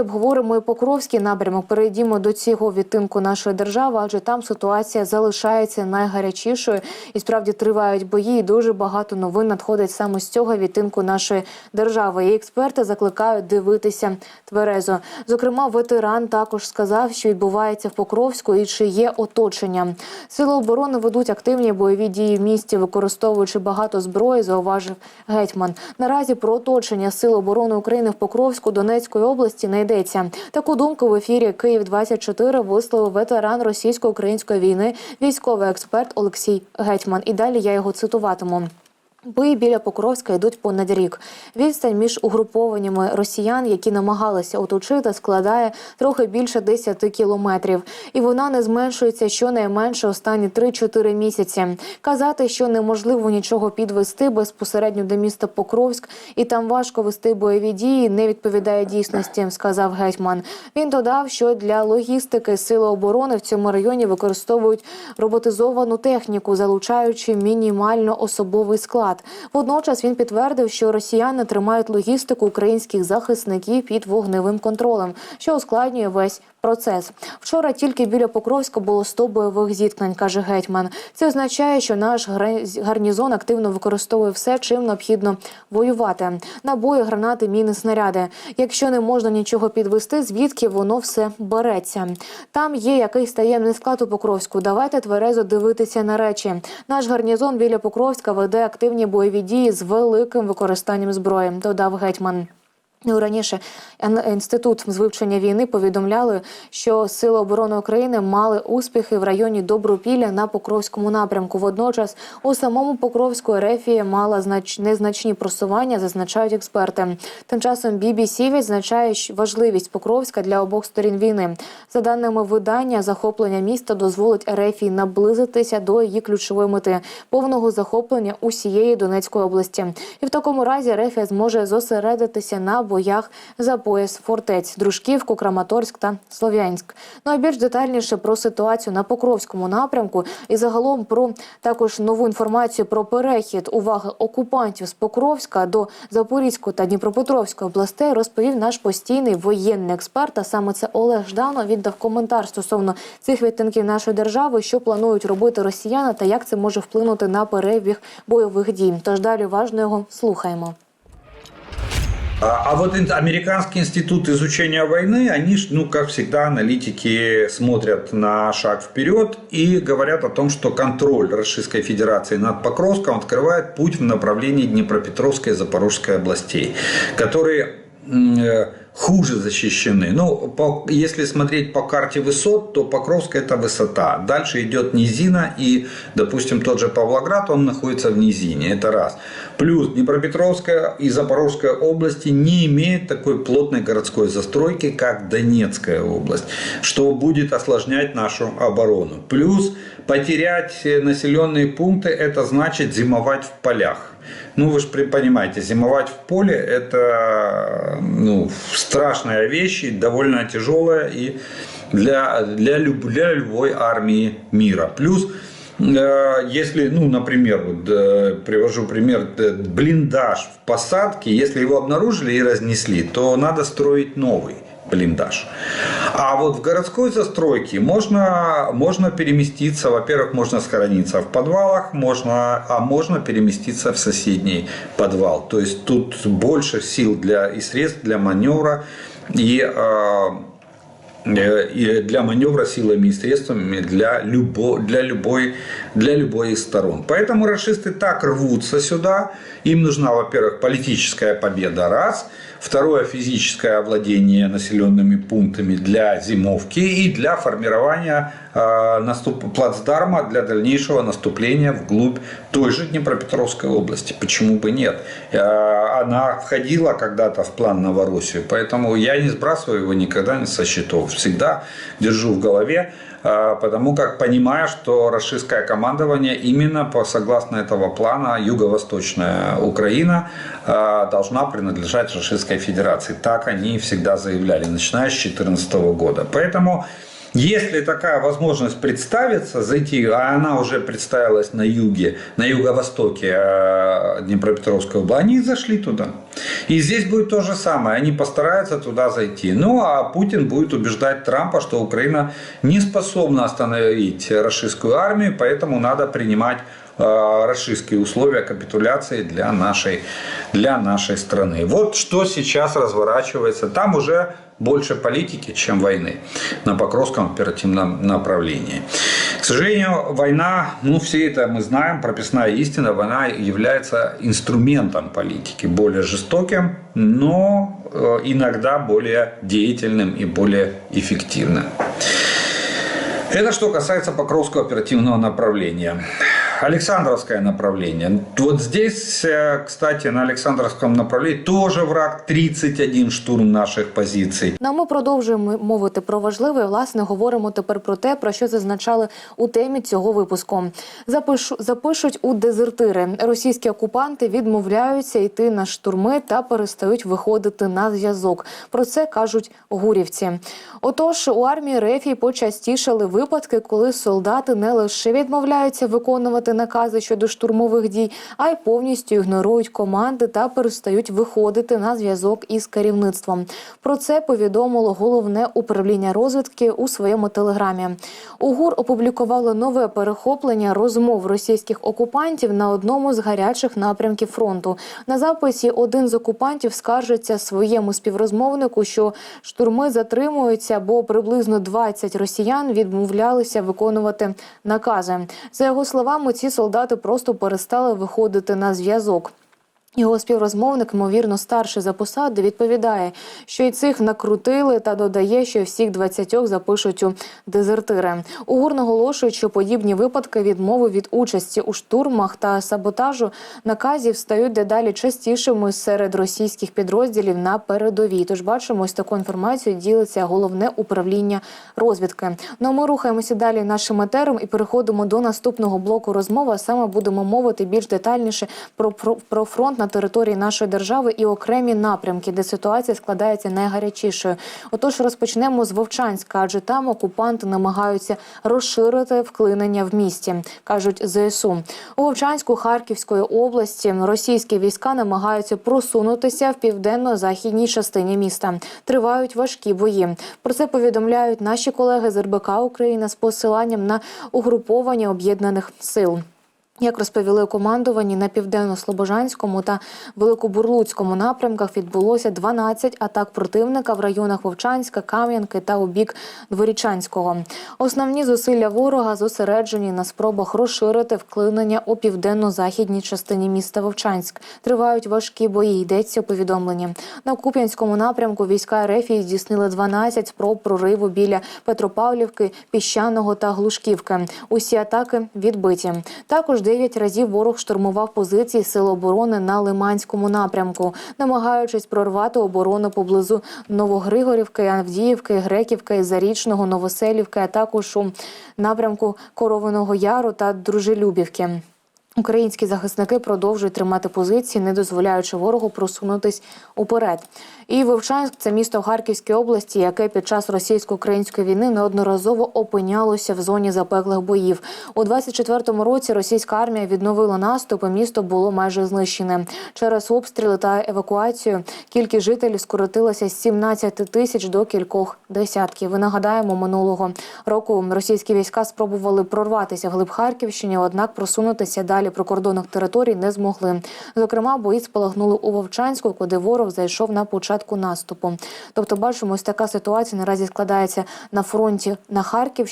Обговоримо і Покровський напрямок. Перейдімо до цього відтинку нашої держави, адже там ситуація залишається найгарячішою і справді тривають бої. І дуже багато новин надходить саме з цього відтинку нашої держави. І експерти закликають дивитися тверезо. Зокрема, ветеран також сказав, що відбувається в Покровську і чи є оточення. Сили оборони ведуть активні бойові дії в місті, використовуючи багато зброї. Зауважив гетьман. Наразі про оточення сил оборони України в Покровську Донецької області не йдеться. Таку думку в ефірі Київ 24 висловив ветеран російсько-української війни, військовий експерт Олексій Гетьман. І далі я його цитуватиму. Бої біля Покровська йдуть понад рік. Відстань між угрупованнями росіян, які намагалися оточити, складає трохи більше 10 кілометрів, і вона не зменшується щонайменше останні 3-4 місяці. Казати, що неможливо нічого підвести безпосередньо до міста Покровськ, і там важко вести бойові дії, не відповідає дійсності, сказав гетьман. Він додав, що для логістики сили оборони в цьому районі використовують роботизовану техніку, залучаючи мінімально особовий склад. Водночас він підтвердив, що росіяни тримають логістику українських захисників під вогневим контролем, що ускладнює весь процес. Вчора тільки біля Покровська було 100 бойових зіткнень, каже гетьман. Це означає, що наш гарнізон активно використовує все, чим необхідно воювати: набої, гранати, міни, снаряди. Якщо не можна нічого підвести, звідки воно все береться? Там є якийсь таємний склад у Покровську. Давайте тверезо дивитися на речі. Наш гарнізон біля Покровська веде активні бойові дії з великим використанням зброї. Додав гетьман. Ну, раніше інститут з вивчення війни повідомляли, що Сили оборони України мали успіхи в районі Добропілля на Покровському напрямку. Водночас у самому Покровську Ерефія мала знач... незначні просування, зазначають експерти. Тим часом BBC відзначає важливість Покровська для обох сторін війни. За даними видання, захоплення міста дозволить Ерефії наблизитися до її ключової мети повного захоплення усієї Донецької області. І в такому разі Ерефія зможе зосередитися на боях за пояс фортець Дружківку, Краматорськ та Слов'янськ. Ну а більш детальніше про ситуацію на Покровському напрямку і загалом про також нову інформацію про перехід уваги окупантів з Покровська до Запорізької та Дніпропетровської областей розповів наш постійний воєнний експерт. А саме це Олег Жданов віддав коментар стосовно цих відтинків нашої держави, що планують робити росіяни та як це може вплинути на перебіг бойових дій. Тож далі уважно його слухаємо. А, а вот Американский институт изучения войны, они, ну, как всегда, аналитики смотрят на шаг вперед и говорят о том, что контроль Российской Федерации над Покровском открывает путь в направлении Днепропетровской и Запорожской областей, которые э, хуже защищены. Ну, по- если смотреть по карте высот, то Покровск это высота. Дальше идет низина и, допустим, тот же Павлоград, он находится в низине. Это раз. Плюс Днепропетровская и Запорожская области не имеют такой плотной городской застройки, как Донецкая область, что будет осложнять нашу оборону. Плюс потерять населенные пункты, это значит зимовать в полях. Ну, вы же понимаете, зимовать в поле – это ну, страшная вещь, и довольно тяжелая и для, для, люб- для любой армии мира. Плюс э, если, ну, например, вот, э, привожу пример, э, блиндаж в посадке, если его обнаружили и разнесли, то надо строить новый блиндаж. А вот в городской застройке можно, можно переместиться, во-первых, можно схорониться в подвалах, можно, а можно переместиться в соседний подвал. То есть тут больше сил для, и средств для маневра и э, и для маневра силами и средствами для, любо, для, любой, для любой из сторон. Поэтому расисты так рвутся сюда. Им нужна, во-первых, политическая победа, раз. Второе, физическое овладение населенными пунктами для зимовки и для формирования э, наступ, плацдарма для дальнейшего наступления вглубь той же Днепропетровской области. Почему бы нет? Э, она входила когда-то в план Новороссию, поэтому я не сбрасываю его никогда со счетов. Всегда держу в голове, э, потому как понимаю, что российское командование именно по согласно этого плана юго-восточная Украина должна принадлежать Российской Федерации. Так они всегда заявляли, начиная с 2014 года. Поэтому если такая возможность представится, зайти, а она уже представилась на юге, на юго-востоке э, Днепропетровской области, они зашли туда. И здесь будет то же самое. Они постараются туда зайти. Ну, а Путин будет убеждать Трампа, что Украина не способна остановить российскую армию, поэтому надо принимать э, российские условия капитуляции для нашей, для нашей страны. Вот что сейчас разворачивается. Там уже больше политики, чем войны на Покровском оперативном направлении. К сожалению, война, ну все это мы знаем, прописная истина, война является инструментом политики, более жестоким, но э, иногда более деятельным и более эффективным. Это что касается Покровского оперативного направления. Александровское направление. Вот здесь, э, кстати, на Александровском направлении тоже враг 31 штурм наших позиций. Ну, а ми продовжуємо мовити про важливе. Власне, говоримо тепер про те, про що зазначали у темі цього випуску. Запишу, запишуть у дезертири. Російські окупанти відмовляються йти на штурми та перестають виходити на зв'язок. Про це кажуть гурівці. Отож, у армії Рефії почастішали випадки, коли солдати не лише відмовляються виконувати накази щодо штурмових дій, а й повністю ігнорують команди та перестають виходити на зв'язок із керівництвом. Про це повідомило головне управління розвідки у своєму телеграмі. УГУР опублікувало нове перехоплення розмов російських окупантів на одному з гарячих напрямків фронту. На записі один з окупантів скаржиться своєму співрозмовнику, що штурми затримуються, бо приблизно 20 росіян відмовлялися виконувати накази. За його словами, ці солдати просто перестали виходити на зв'язок. Його співрозмовник, ймовірно, старший за посади, відповідає, що й цих накрутили та додає, що всіх 20 запишуть у дезертири. УГУР наголошує, що подібні випадки відмови від участі у штурмах та саботажу наказів стають дедалі частішими серед російських підрозділів на передовій. Тож бачимо, ось таку інформацію ділиться головне управління розвідки. Ну а ми рухаємося далі нашим етером і переходимо до наступного блоку розмови. Саме будемо мовити більш детальніше про, про, про фронт на території нашої держави і окремі напрямки, де ситуація складається найгарячішою. Отож, розпочнемо з Вовчанська, адже там окупанти намагаються розширити вклинення в місті, кажуть ЗСУ. У Вовчанську Харківської області російські війська намагаються просунутися в південно-західній частині міста. Тривають важкі бої. Про це повідомляють наші колеги з РБК Україна з посиланням на угруповання об'єднаних сил. Як розповіли у командуванні на південно-слобожанському та великобурлуцькому напрямках відбулося 12 атак противника в районах Вовчанська, Кам'янки та у бік Дворічанського. Основні зусилля ворога зосереджені на спробах розширити вклинення у південно-західній частині міста Вовчанськ. Тривають важкі бої. Йдеться у. На Куп'янському напрямку війська Рефії здійснили 12 спроб прориву біля Петропавлівки, Піщаного та Глушківки. Усі атаки відбиті. Також 9 разів ворог штурмував позиції Сил оборони на Лиманському напрямку, намагаючись прорвати оборону поблизу Новогригорівки, Авдіївки, Греківки, Зарічного, Новоселівки, а також у напрямку Коровиного Яру та Дружелюбівки. Українські захисники продовжують тримати позиції, не дозволяючи ворогу просунутись уперед. І Вовчанськ це місто в Харківській області, яке під час російсько-української війни неодноразово опинялося в зоні запеклих боїв. У 24-му році російська армія відновила наступ. і Місто було майже знищене. Через обстріли та евакуацію кількість жителів скоротилася з 17 тисяч до кількох десятків. І нагадаємо, минулого року російські війська спробували прорватися вглиб Харківщини, однак просунутися далі прикордонних територій не змогли. Зокрема, бої спалахнули у Вовчанську, куди ворог зайшов на початку наступу. Тобто, бачимо, ось така ситуація наразі складається на фронті на Харківщині.